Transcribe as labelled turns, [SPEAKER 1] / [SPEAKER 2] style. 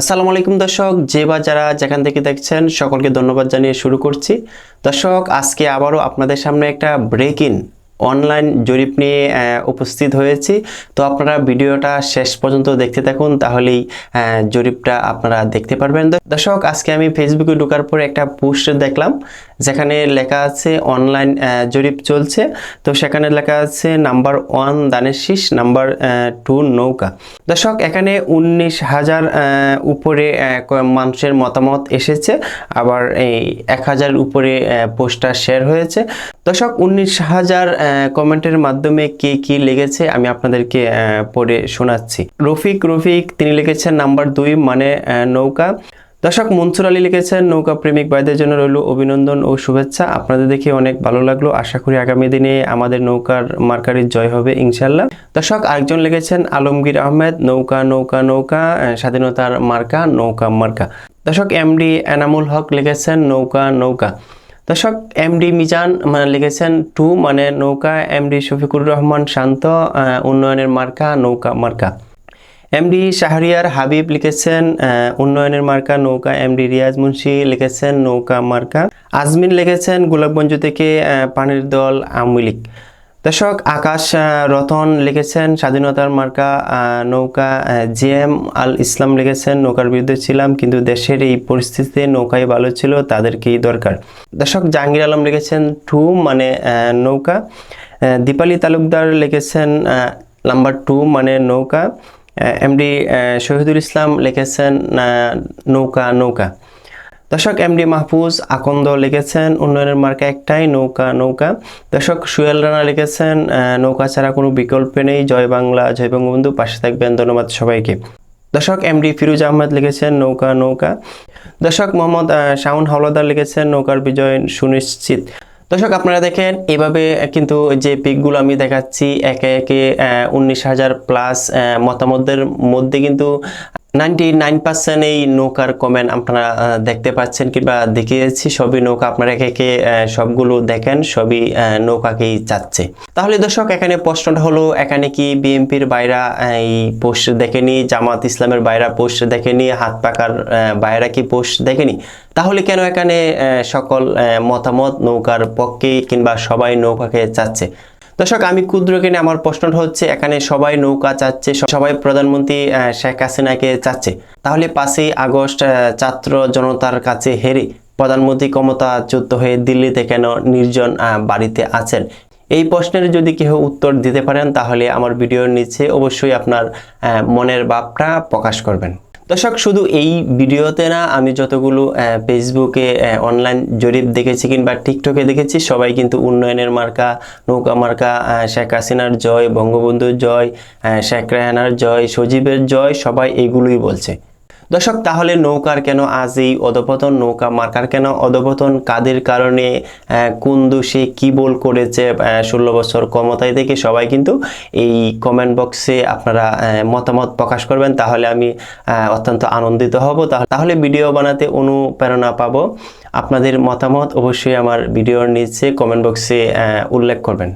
[SPEAKER 1] আসসালামু আলাইকুম দর্শক, যে বা যারা যেখান থেকে দেখছেন, সকলকে ধন্যবাদ জানিয়ে শুরু করছি। দর্শক, আজকে আবারও আপনাদের সামনে একটা ব্রেক ইন অনলাইন জরিপ নিয়ে উপস্থিত হয়েছি। তো আপনারা ভিডিওটা শেষ পর্যন্ত দেখতে থাকুন, তাহলেই জরিপটা আপনারা দেখতে পারবেন। দর্শক, আজকে আমি ফেসবুকে ঢোকার পরে একটা পোস্ট দেখলাম। যেখানে লেখা আছে অনলাইন জরিপ চলছে। তো সেখানে লেখা আছে নাম্বার ওয়ান দানের শীষ নাম্বার টু নৌকা। দর্শক, এখানে উনিশ হাজার উপরে মানুষের মতামত এসেছে। আবার এই এক হাজার উপরে পোস্টার শেয়ার হয়েছে। দর্শক, উনিশ হাজার কমেন্টের মাধ্যমে কে কি লেগেছে আমি আপনাদেরকে পড়ে শোনাচ্ছি। রফিক রফিক, তিনি লিখেছেন নাম্বার দুই মানে নৌকা। দর্শক, মনসুর আলী লিখেছেন, নৌকা প্রেমিক ভাইদের জন্য রইল অভিনন্দন ও শুভেচ্ছা। আপনাদের দেখে অনেক ভালো লাগল। আশা করি আগামী দিনে আমাদের নৌকার মার্কারির জয় হবে ইনশাল্লাহ দর্শক, আরেকজন লিখেছেন, আলমগীর আহমেদ, নৌকা নৌকা নৌকা স্বাধীনতার মার্কা, নৌকা মার্কা। দর্শক, এমডি এনামুল হক লিখেছেন, নৌকা নৌকা। দর্শক, এমডি মিজান মানে লিখেছেন, টু মানে নৌকা, এমডি শফিকুর রহমান শান্ত উন্নয়নের মার্কা, নৌকা মার্কা। এমডি শাহরিয়ার হাবিব লিখেছেন উন্নয়নের মার্কা নৌকা। এমডি রিয়াজ মুন্সি লিখেছেন, নৌকা মার্কা। আজমিন লিখেছেন, গোলাপগঞ্জ থেকে পানির দল আওয়ামী লীগ। দর্শক, আকাশ রতন লিখেছেন, স্বাধীনতার মার্কা নৌকা জি এম আল ইসলাম লিখেছেন, নৌকার বিরুদ্ধে ছিলাম, কিন্তু দেশের এই পরিস্থিতিতে নৌকাই ভালো ছিল, তাদেরকেই দরকার। দর্শক, জাহাঙ্গীর আলম লিখেছেন, টু মানে নৌকা। দীপালি তালুকদার লিখেছেন নাম্বার টু মানে নৌকা। এমডি শহীদুল ইসলাম লিখেছেন নৌকা নৌকা। দর্শক এমডি মাহফুজ আকন্দ লিখেছেন, উন্নয়নের মার্কা একটাই, নৌকা নৌকা। দর্শক, সুয়েল রানা লিখেছেন নৌকা ছাড়া কোনো বিকল্প নেই। জয় বাংলা, জয় বঙ্গবন্ধু, পাশে থাকবেন ধন্যবাদ সবাইকে। দর্শক এমডি ফিরোজ আহমেদ লিখেছেন, নৌকা নৌকা। দর্শক, মোহাম্মদ শাওন হাওলাদার লিখেছেন, নৌকার বিজয় সুনিশ্চিত। দর্শক, আপনারা দেখেন, এভাবে কিন্তু যে পিকগুলো আমি দেখাচ্ছি, একে একে উনিশ হাজার প্লাস মতামতের মধ্যে কিন্তু নাইনটি নাইন পার্সেন্ট এই নৌকার কমেন্ট আপনারা দেখতে পাচ্ছেন কিংবা দেখিয়েছি। সবই নৌকা আপনারা একে একে সবগুলো দেখেন, সবই নৌকাকেই চাচ্ছে। তাহলে দর্শক, এখানে প্রশ্নটা হলো, এখানে কি বিএনপির বাইরা এই পোস্ট দেখেনি? জামাত ইসলামের বাইরা পোস্ট দেখেনি? হাত পাকার বাইরা কি পোস্ট দেখেনি? তাহলে কেন এখানে সকল মতামত নৌকার পক্ষে কিংবা সবাই নৌকাকে চাচ্ছে? দর্শক, আমি ক্ষুদ্র কিনে আমার প্রশ্নটা হচ্ছে, এখানে সবাই নৌকা চাচ্ছে সবাই প্রধানমন্ত্রী শেখ হাসিনাকে চাচ্ছে। তাহলে পাঁচই আগস্ট ছাত্র জনতার কাছে হেরে প্রধানমন্ত্রী ক্ষমতাচ্যুত হয়ে দিল্লিতে কেন নির্জন বাড়িতে আছেন? এই প্রশ্নের যদি কেউ উত্তর দিতে পারেন, তাহলে আমার ভিডিওর নিচে অবশ্যই আপনার মনের ভাবটা প্রকাশ করবেন। দর্শক, শুধু এই ভিডিওতে না, আমি যতগুলো ফেসবুকে অনলাইন জরিপ দেখেছি কিংবা টিকটকে দেখেছি, সবাই কিন্তু উন্নয়নের মার্কা, নৌকা মার্কা শেখ হাসিনার জয়, বঙ্গবন্ধুর জয় শেখ রেহানার জয়, সজীবের জয়, সবাই এগুলোই বলছে। দর্শক, তাহলে নৌকার কেন আজ এই অধপতন, নৌকা মার্কার কেন অধপতন, কাদের কারণে কোন দোষে কি বল করেছে ষোলো বছর ক্ষমতায় থেকে সবাই কিন্তু এই কমেন্ট বক্সে আপনারা মতামত প্রকাশ করবেন। তাহলে আমি অত্যন্ত আনন্দিত হব। তাহ- তাহলে ভিডিও বানাতে অনুপ্রেরণা পাবো। আপনাদের মতামত অবশ্যই আমার ভিডিওর নিচে কমেন্ট বক্সে উল্লেখ করবেন।